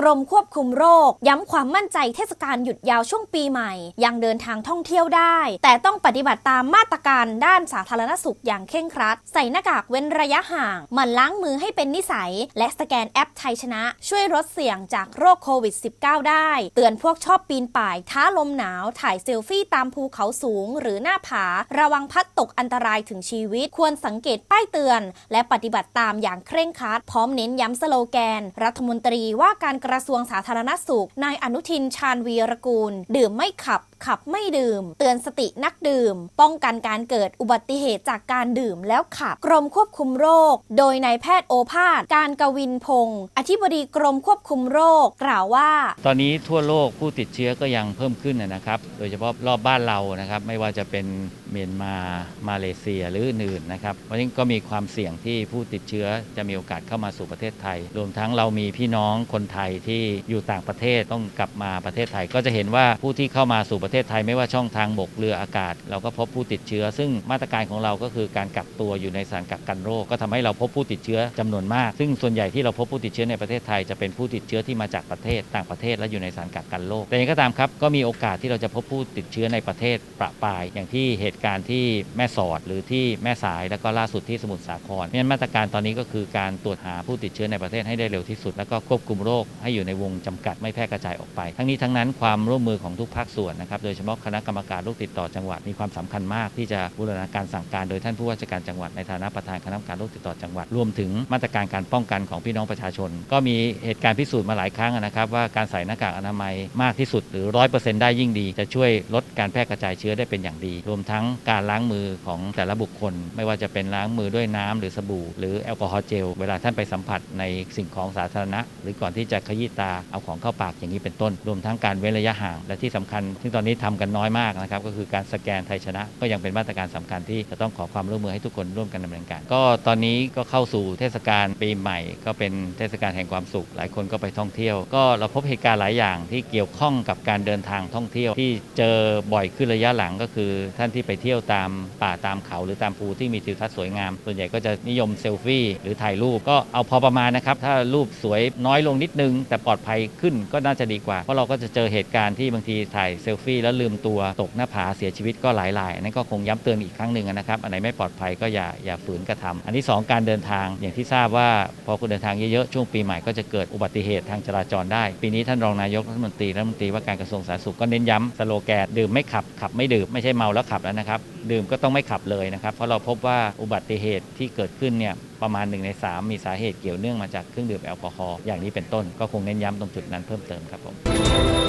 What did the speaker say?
กรมควบคุมโรค ย้ำความมั่นใจเทศกาลหยุดยาวช่วงปีใหม่ ยังเดินทางท่องเที่ยวได้ แต่ต้องปฏิบัติตามมาตรการด้านสาธารณสุขอย่างเคร่งครัด ใส่หน้ากากเว้นระยะห่างหมั่นล้างมือให้เป็นนิสัย และสแกนแอปไทยชนะ ช่วยลดเสี่ยงจากโรคโควิด -19 ได้ เตือนพวกชอบปีนป่าย ท้าลมหนาว ถ่ายเซลฟี่ตามภูเขาสูง หรือหน้าผา ระวังพัดตกอันตรายถึงชีวิต ควรสังเกตป้ายเตือน และปฏิบัติตามอย่างเคร่งครัด พร้อมเน้นย้ำสโลแกน รัฐมนตรีว่าการกระทรวงสาธารณสุข นายอนุทินชาญวีรกูล ดื่มไม่ขับ ขับไม่ดื่ม เตือนสตินักดื่ม ป้องกันการเกิดอุบัติเหตุจากการดื่มแล้วขับ กรมควบคุมโรค โดยนายแพทย์โอภาส การกวินพงศ์อธิบดีกรมควบคุมโรค กล่าวว่า ตอนนี้ทั่วโลกผู้ติดเชื้อก็ยังเพิ่มขึ้นนะครับ โดยเฉพาะรอบบ้านเรานะครับ ไม่ว่าจะเป็นเมียนมา มาเลเซียหรืออื่นนะครับ เพราะฉะนั้นก็มีความเสี่ยงที่ผู้ติดเชื้อจะมีโอกาสเข้ามาสู่ประเทศไทย รวมทั้งเรามีพี่น้องคนไทยที่อยู่ต่างประเทศต้องกลับมาประเทศไทย ก็จะเห็นว่าผู้ที่เข้ามาสู่ประเทศไทยไม่ว่าช่องทางบกเรืออากาศ เราก็พบผู้ติดเชื้อ ซึ่งมาตรการของเราก็คือการกักตัวอยู่ในสถานกักกันโรค ก็ทำให้เราพบผู้ติดเชื้อจำนวนมาก ซึ่งส่วนใหญ่ที่เราพบผู้ติดเชื้อในประเทศไทยจะเป็นผู้ติดเชื้อที่มาจากประเทศต่างประเทศและอยู่ในสถานกักกันโรคแต่ยังไงก็ตามครับก็มีโอกาสที่เราจะพบผู้ติดเชื้อในประเทศประปรายอย่างที่เหตุการณ์ที่แม่สอดหรือที่แม่สายแล้วก็ล่าสุดที่สมุทรสาครเพราะฉะนั้นมาตรการตอนนี้ก็คือการตรวจหาผู้ติดเชื้อในประเทศให้ได้เร็วที่สุดแล้วก็ควบคุมโรคให้อยู่ในวงจำกัดไม่แพร่กระจายออกไป ทั้งนี้ทั้งนั้นความร่วมมือของทุกภาคส่วนนะครับโดยเฉพาะคณะกรรมการโรคติดต่อจังหวัดมีความสำคัญมากที่จะบูรณาการสั่งการโดยท่านผู้ว่าราชการจังหวัดในฐานะประธานคณะกรรมการโรคติดต่อจังหวัดรวมถึงมาตรการการป้องกันของพี่น้องประชาชน ก็มีเหตุการณ์พิสูจน์มาหลายครั้งนะครับว่าการใส่หน้ากากอนามัยมากที่สุดหรือร้อยเปอร์เซ็นต์ได้ยิ่งดี จะช่วยลดการแพร่กระจายเชื้อได้เป็นอย่างดี รวมทั้งการล้างมือของแต่ละบุคคล ไม่ว่าจะเป็นล้างมือด้วยน้ำหรือสบู่ หรือแอลกอฮอล์เจลเวลาท่านไปสัมผัสในสิ่งของสาธารณะ หรือก่อนที่จะขยตาเอาของเข้าปากอย่างนี้เป็นต้น รวมทั้งการเว้นระยะห่าง และที่สำคัญ ซึ่งตอนนี้ทำกันน้อยมากนะครับก็คือการสแกนไทยชนะ ก็ยังเป็นมาตรการสำคัญที่จะต้องขอความร่วมมือให้ทุกคนร่วมกันดำเนินการ ก็ตอนนี้ก็เข้าสู่เทศกาลปีใหม่ ก็เป็นเทศกาลแห่งความสุข หลายคนก็ไปท่องเที่ยว ก็เราพบเหตุการณ์หลายอย่างที่เกี่ยวข้องกับการเดินทางท่องเที่ยว ที่เจอบ่อยขึ้นระยะหลังก็คือ ท่านที่ไปเที่ยวตามป่าตามเขา หรือตามภูที่มีทิวทัศน์สวยงาม ส่วนใหญ่ก็จะนิยมเซลฟี่หรือถ่ายรูปก็เอาพอประมาณนะครับถ้ารูปสวยน้อยลงนิดนึงแต่ปลอดภัยขึ้นก็น่าจะดีกว่า เพราะเราก็จะเจอเหตุการณ์ที่บางทีถ่ายเซลฟี่แล้วลืมตัวตกหน้าผาเสียชีวิตก็หลายรายนนั้นก็คงย้ำเตือนอีกครั้งหนึ่งนะครับอันไหนไม่ปลอดภัยก็อย่าอย่าฝืนกระทำอันที่สองการเดินทางอย่างที่ทราบว่าพอคุณเดินทางเยอะๆช่วงปีใหม่ก็จะเกิดอุบัติเหตุทางจราจรได้ ปีนี้ท่านรองนายกรัฐมนตรีรัฐมนตรีว่าการกระทรวงสาธารณสุขก็เน้นย้ำสโลแกนดื่มไม่ขับขับไม่ดื่มไม่ใช่เมาแล้วขับแล้วนะครับดื่มก็ต้องไม่ขับเลยนะครับ เพราะเราพบว่าอุบัติเหตุที่เกิดขึ้นเนี่ยประมาณ1ใน3 มีสาเหตุเกี่ยวเนื่องมาจากเครื่องดื่มแอลกอฮอล์อย่างนี้เป็นต้นก็คงเน้นย้ำตรงจุดนั้นเพิ่มเติมครับผม